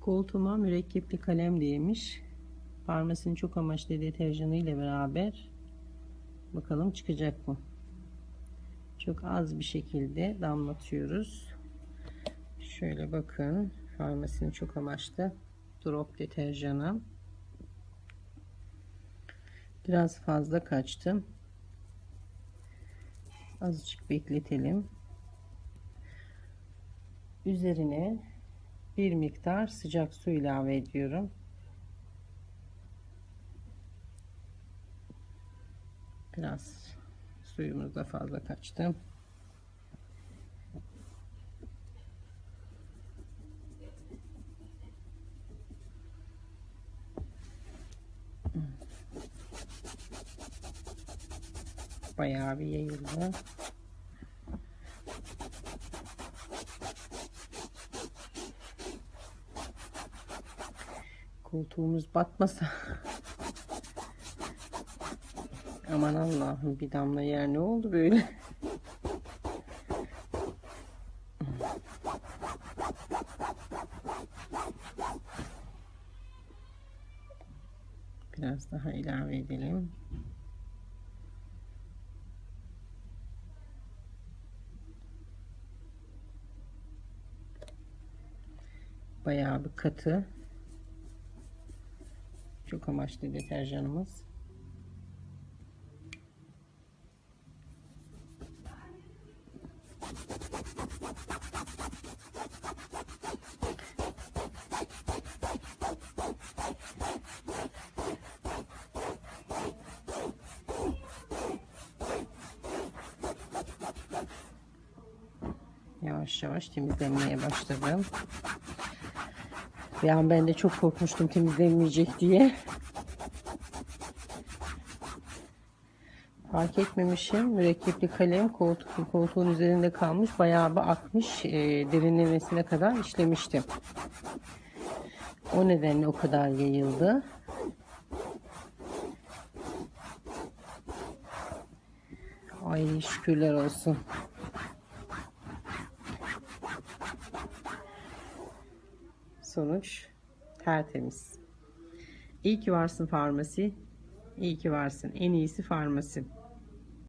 Koltuğuma mürekkepli kalem değmiş. Parmasının çok amaçlı deterjanı ile beraber bakalım çıkacak mı? Çok az bir şekilde damlatıyoruz. Şöyle bakın. Farmasinin çok amaçlı drop deterjanı. Biraz fazla kaçtım. Azıcık bekletelim. Üzerine bir miktar sıcak su ilave ediyorum. Biraz suyumuz da fazla kaçtı. Bayağı bir yayıldı. Koltuğumuz batmasa. Aman Allah'ım bir damla yer ne oldu böyle? Biraz daha ilave edelim. Bayağı bir katı. Çok amaçlı deterjanımız. Yavaş yavaş temizlenmeye başladım. Bir an ben de çok korkmuştum temizlenmeyecek diye. Fark etmemişim. Mürekkepli kalem koltuk, koltuğun üzerinde kalmış. Bayağı bir akmış. E, derinlemesine kadar işlemiştim. O nedenle o kadar yayıldı. Ay şükürler olsun. Sonuç tertemiz. İyi ki varsın farmasi. İyi ki varsın. En iyisi farmasi.